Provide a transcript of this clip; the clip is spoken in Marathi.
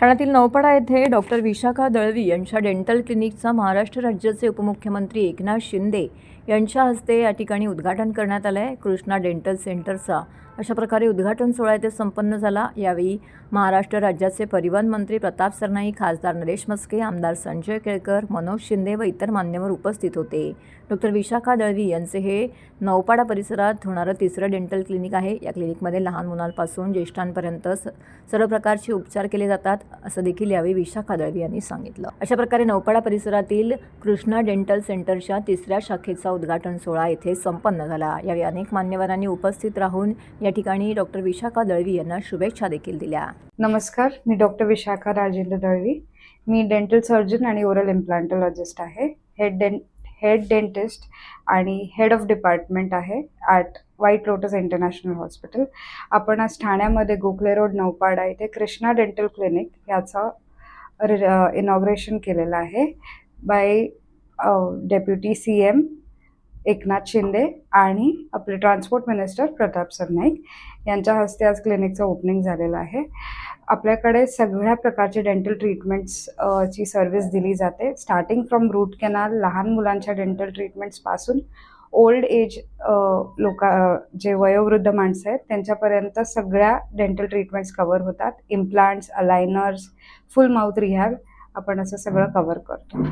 ठाण्यातील नौपाडा येथे डॉक्टर विशाखा दळवी यांच्या डेंटल क्लिनिकचा महाराष्ट्र राज्याचे उपमुख्यमंत्री एकनाथ शिंदे यांच्या हस्ते या ठिकाणी उद्घाटन करण्यात आलं आहे कृष्णा डेंटल सेंटरचा अशा प्रकारे उद्घाटन सोहळा येथे संपन्न झाला. यावेळी महाराष्ट्र राज्याचे परिवहन मंत्री प्रताप सरनाई खासदार नरेश मस्के आमदार संजय केळकर मनोज शिंदे व इतर मान्यवर उपस्थित होते. डॉक्टर विशाखा दळवी यांचे हे नौपाडा परिसरात होणारं तिसरं डेंटल क्लिनिक आहे. या क्लिनिकमध्ये लहान मुलांपासून ज्येष्ठांपर्यंत स- सर्व प्रकारचे उपचार केले जातात. असं देखील यावेळी विशाखा दळवी यांनी सांगितलं. अशा प्रकारे नौपाडा परिसरातील कृष्णा डेंटल सेंटरच्या तिसऱ्या शाखेचा उद्घाटन सोहळा येथे संपन्न झाला. यावेळी अनेक मान्यवरांनी उपस्थित राहून या ठिकाणी डॉक्टर विशाखा दळवी यांना शुभेच्छा देखील दिल्या. नमस्कार मी डॉक्टर विशाखा राजेंद्र दळवी. मी डेंटल सर्जन आणि ओरल इम्प्लांटॉलॉजिस्ट आहे. हेड डें हेड डेंटिस्ट आणि हेड ऑफ डिपार्टमेंट आहे at white lotus international hospital. आपण आज ठाण्यामध्ये गोखले रोड नौपाडा इथे कृष्णा डेंटल क्लिनिक याचा इनॉग्रेशन केलेलं आहे by deputy C M Eknath Shinde आणि आपले ट्रान्सपोर्ट मिनिस्टर प्रताप सरनाईक यांच्या हस्ते आज क्लिनिकचं ओपनिंग झालेलं आहे. आपल्याकडे सगळ्या प्रकारचे डेंटल ट्रीटमेंट्स ची सर्व्हिस दिली जाते. स्टार्टिंग फ्रॉम रूट कॅनाल लहान मुलांच्या डेंटल ट्रीटमेंट्सपासून ओल्ड एज लोक जे वयोवृद्ध माणसं आहेत त्यांच्यापर्यंत सगळ्या डेंटल ट्रीटमेंट्स कवर होतात. Implants aligners full mouth rehab आपण असं सगळं कवर करतो.